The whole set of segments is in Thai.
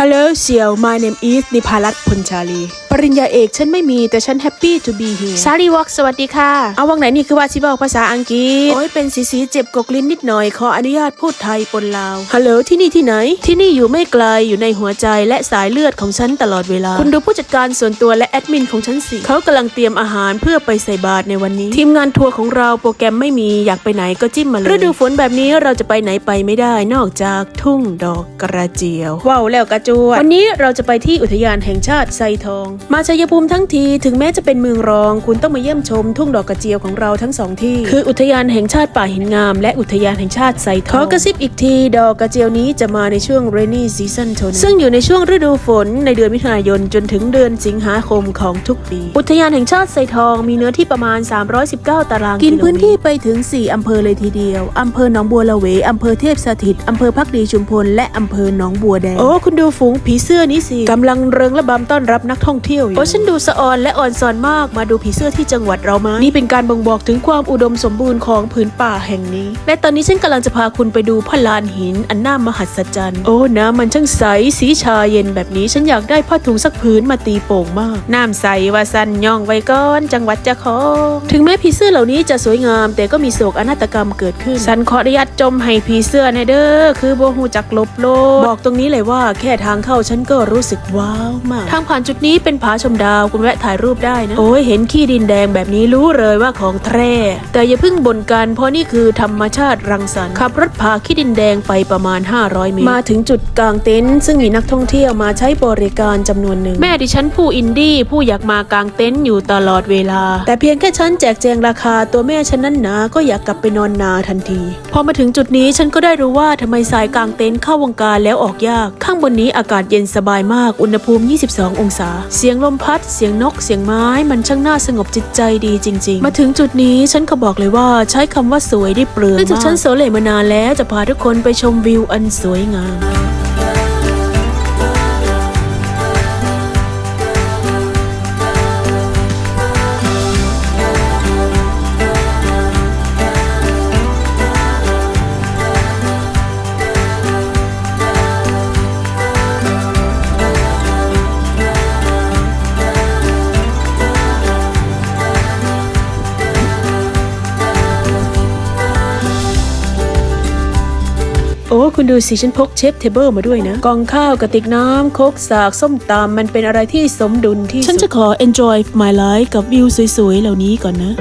Hello, Seal. My name is Nipalat Punchali. ารัตน์พลชาลีปริญญาเอกฉันไม่มีแต่ฉัน happy to be here ซารีวอกสวัสดีค่ะ เอาวังไหนนี่คือว่าชิบอกภาษาอังกฤษ โอ้ยเป็นสีสีเจ็บกกลิ้นนิดหน่อย ขออนุญาตพูดไทยปนลาว ฮัลโหลที่นี่ที่ไหน ที่นี่อยู่ไม่ไกลอยู่ในหัวใจและสายเลือดของฉันตลอดเวลา คุณดูผู้จัดการส่วนตัวและแอดมินของฉันสิเขากำลังเตรียมอาหารเพื่อไปใส่บาตรในวันนี้ ทีมงานทัวร์ของเราโปรแกรมไม่มีอยากไปไหนก็จิ้มมาเลยฤดูฝนแบบนี้เราจะไปไหนไปไม่ได้นอกจากทุ่งดอกกระเจียวว้าวแล้วกระจวดวันนี้เราจะไปที่อุทยานแห่งชาติไซทองมาชัยภูมิทั้งทีถึงแม้จะเป็นเมืองรอง คุณต้องมาเยี่ยมชมทุ่งดอกกระเจียวของเราทั้งสองที่ คืออุทยานแห่งชาติป่าหินงาม และอุทยานแห่งชาติไซทองขอกระซิบอีกที ดอกกระเจียวนี้จะมาในช่วง rainy season เท่านั้นซึ่งอยู่ในช่วงฤดูฝนในเดือนมิถุนายนจนถึงเดือนสิงหาคมของทุกปี อุทยานแห่งชาติไซทองมีเนื้อที่ประมาณ 319 ตารางกินพื้นที่ไปถึง 4 อำเภอเลยทีเดียว อำเภอหนองบัวละเวอำเภอเทพสถิตอำเภอพักดีชุมพลและอำเภอหนองบัวแดงโอ้คุณดูฝูงผีเสื้อนี้สิกำลังเริงระบำต้อนรับนักท่องเที่ยวอยู่โอ้ฉันดูสะออนและอ่อนซอนมากมาดูผีเสื้อที่จังหวัดเรามา นี่เป็นการบ่งบอกถึงความอุดมสมบูรณ์ของผืนป่าแห่งนี้ และตอนนี้ฉันกำลังจะพาคุณไปดูพระลานหินอันน่ามหัศจรรย์ โอ้น้ำมันช่างใสสีชาเย็นแบบนี้ฉันอยากได้ผ้าถุงสักผืนมาตีโป่งมาก น้ำใสว่าสันย่องไว้ก่อนจังหวัดจะขอถึงแม้ผีเสื้อเหล่านี้จะสวยงาม แต่ก็มีโศกอนาตกรรมเกิดขึ้นฉันขออนุญาตจมให้ผีเสื้อในเด้อคือโบหูจักลบโลกบอกตรงนี้เลยว่าแค่ทางเข้าฉันก็รู้สึกว้าวมากทางผ่านจุดนี้เป็นผาชมดาวคุณแวะถ่ายรูปได้นะ โอ้ยเห็นขี้ดินแดงแบบนี้รู้เลยว่าของแท้แต่อย่าเพิ่งบ่นกันเพราะนี่คือธรรมชาติรังสรรค์ขับรถพาขี้ดินแดงไปประมาณ 500 เมตร มาถึงจุดกลางเต็นท์ซึ่งมีนักท่องเที่ยวมาใช้บริการจำนวนหนึ่ง แม่ดิฉันผู้อินดี้ผู้อยากมากางเต็นท์อยู่ตลอดเวลา แต่เพียงแค่ฉันแจกแจงราคาตัวแม่ฉันนั้นหนาก็อยากกลับไปนอนนาทันที พอมาถึงจุดนี้ฉันก็ได้รู้ว่าทำไมสายกางเต็นท์เข้าวงการแล้วออกยาก ข้างบนนี้อากาศเย็นสบายมากอุณหภูมิ 22 องศา เสียียงลมพัด เสียงนก เสียงไม้ มันช่างน่าสงบจิตใจดีจริง ๆ มาถึงจุดนี้ฉันก็บอกเลยว่าใช้คำว่าสวยได้เปลืองเนื่องจากฉันโสเลมานานแล้วจะพาทุกคนไปชมวิวอันสวยงาม โอ้ คุณดูสิฉันพกเชฟเทเบิลมาด้วยนะ กองข้าวกระติกน้ำโคกสาก ส้มตำมันเป็นอะไรที่สมดุลที่สุด ฉันจะขอ enjoy my life กับวิวสวยๆ เหล่านี้ก่อนนะ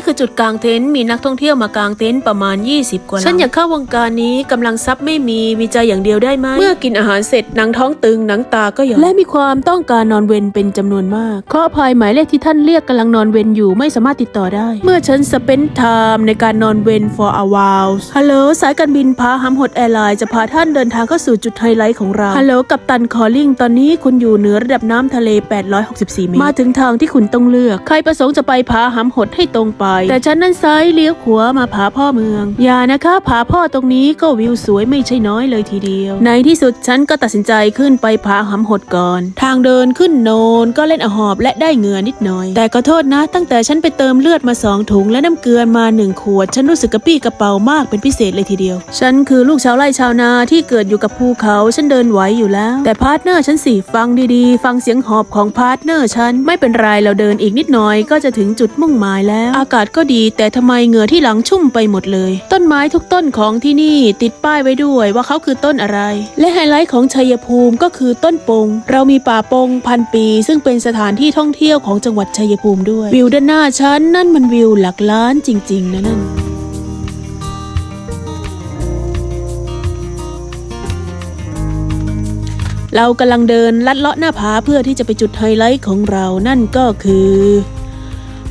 นี่คือจุดกลางเต็นท์มีนักท่องเที่ยวมากางเต็นท์ประมาณ 20 กว่าลำฉันอยากเข้าวงการนี้กำลังทรัพย์ไม่มีมีใจอย่างเดียวได้ไหมเมื่อกินอาหารเสร็จหนังท้องตึงหนังตาก็หย่อนและมีความต้องการนอนเวนเป็นจำนวนมากขออภัยหมายเลขที่ท่านเรียกกำลังนอนเวนอยู่ไม่สามารถติดต่อได้ เมื่อฉันสเปนไทม์ในการนอนเวน for a while ฮัลโหลสายการบินพาฮัมฮดแอร์ไลน์จะพาท่านเดินทางเข้าสู่จุดไฮไลท์ของเราฮัลโหลกับตันคอลลิงตอนนี้คุณอยู่เหนือระดับน้ำทะเล 864 เมตรมาถึงทางที่คุณต้องเลือก ใครประสงค์จะไปผาหำหดให้ตรงไปแต่ฉันนั้นซ้ายเลี้ยวขวามาผาพ่อเมือง อย่านะคะผาพ่อตรงนี้ก็วิวสวยไม่ใช่น้อยเลยทีเดียว ในที่สุดฉันก็ตัดสินใจขึ้นไปผาหำหดก่อน ทางเดินขึ้นโนนก็เล่นอหอบและได้เหงื่อนิดหน่อย แต่ก็โทษนะ ตั้งแต่ฉันไปเติมเลือดมาสองถุงและน้ำเกลือมาหนึ่งขวด ฉันรู้สึกกระปี้กระเป๋ามากเป็นพิเศษเลยทีเดียว ฉันคือลูกชาวไร่ชาวนาที่เกิดอยู่กับภูเขาฉันเดินไหวอยู่แล้ว แต่พาร์ทเนอร์ฉันสิฟังดีๆ ฟังเสียงหอบของพาร์ทเนอร์ฉันไม่เป็นไรเราเดินอีกนิดหน่อยก็จะถึงจุดมุ่งหมายแล้วอากาศก็ดี แต่ทำไมเหงื่อที่หลังชุ่มไปหมดเลย ต้นไม้ทุกต้นของที่นี่ติดป้ายไว้ด้วยว่าเขาคือต้นอะไร และไฮไลท์ของชัยภูมิก็คือต้นปง เรามีป่าปงพันปี ซึ่งเป็นสถานที่ท่องเที่ยวของจังหวัดชัยภูมิด้วย วิวด้านหน้าฉันนั่นมันวิวหลักล้านจริง ๆ นะนั่นเรากำลังเดินลัดเลาะหน้าผาเพื่อที่จะไปจุดไฮไลท์ของเรานั่นก็คือ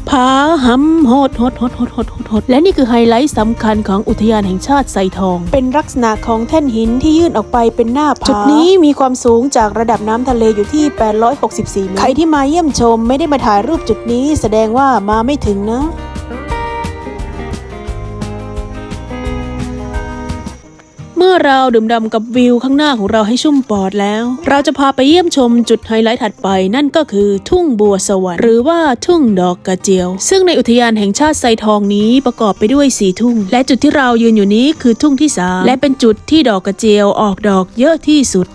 ผาหำโหดโหดโหดโหดโหดโหดหดและนี่คือไฮไลท์สำคัญของอุทยานแห่งชาติไซทอง เป็นลักษณะของแท่นหินที่ยื่นออกไปเป็นหน้าผาจุดนี้มีความสูงจากระดับน้ำทะเลอยู่ที่ 864 เมตร ใครที่มาเยี่ยมชมไม่ได้มาถ่ายรูปจุดนี้แสดงว่ามาไม่ถึงนะ เมื่อเราดื่มด่ำกับวิวข้างหน้าของเราให้ชุ่มปอดแล้ว เราจะพาไปเยี่ยมชมจุดไฮไลท์ถัดไปนั่นก็คือทุ่งบัวสวรรค์หรือว่าทุ่งดอกกระเจียว ซึ่งในอุทยานแห่งชาติไซทองนี้ประกอบไปด้วยสีทุ่ง และจุดที่เรายืนอยู่นี้คือทุ่งที่สามและเป็นจุดที่ดอกกระเจียวออกดอกเยอะที่สุด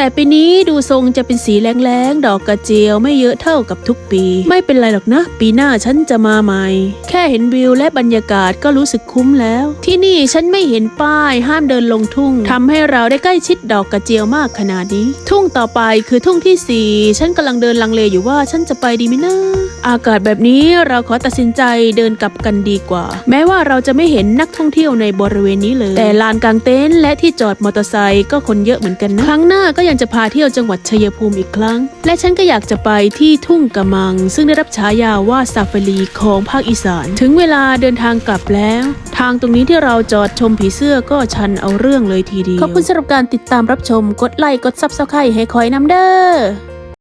แต่ปีนี้ดูทรงจะเป็นสีแรงๆ ดอกกระเจียวไม่เยอะเท่ากับทุกปี ไม่เป็นไรหรอกนะ ปีหน้าฉันจะมาใหม่ แค่เห็นวิวและบรรยากาศก็รู้สึกคุ้มแล้ว ที่นี่ฉันไม่เห็นป้ายห้ามเดินลงทุ่งทำให้เราได้ใกล้ชิดดอกกระเจียวมากขนาดนี้ ทุ่งต่อไปคือทุ่งที่สี่ฉันกำลังเดินลังเลอยู่ว่าฉันจะไปดีไหมนะอากาศแบบนี้เราขอตัดสินใจเดินกลับกันดีกว่า แม้ว่าเราจะไม่เห็นนักท่องเที่ยวในบริเวณนี้เลย แต่ลานกลางเต็นท์และที่จอดมอเตอร์ไซค์ก็คนเยอะเหมือนกันนะครั้งหน้าก็ยังจะพาเที่ยวจังหวัดชัยภูมิอีกครั้ง และฉันก็อยากจะไปที่ทุ่งกระมัง ซึ่งได้รับฉายาว่าซาฟารีของภาคอีสาน ถึงเวลาเดินทางกลับแล้ว ทางตรงนี้ที่เราจอดชมผีเสื้อก็ชันเอาเรื่องเลยทีเดียว ขอบคุณสำหรับการติดตามรับชม กดไลค์ กดซับสไครต์ให้คอยน้ำเด้อ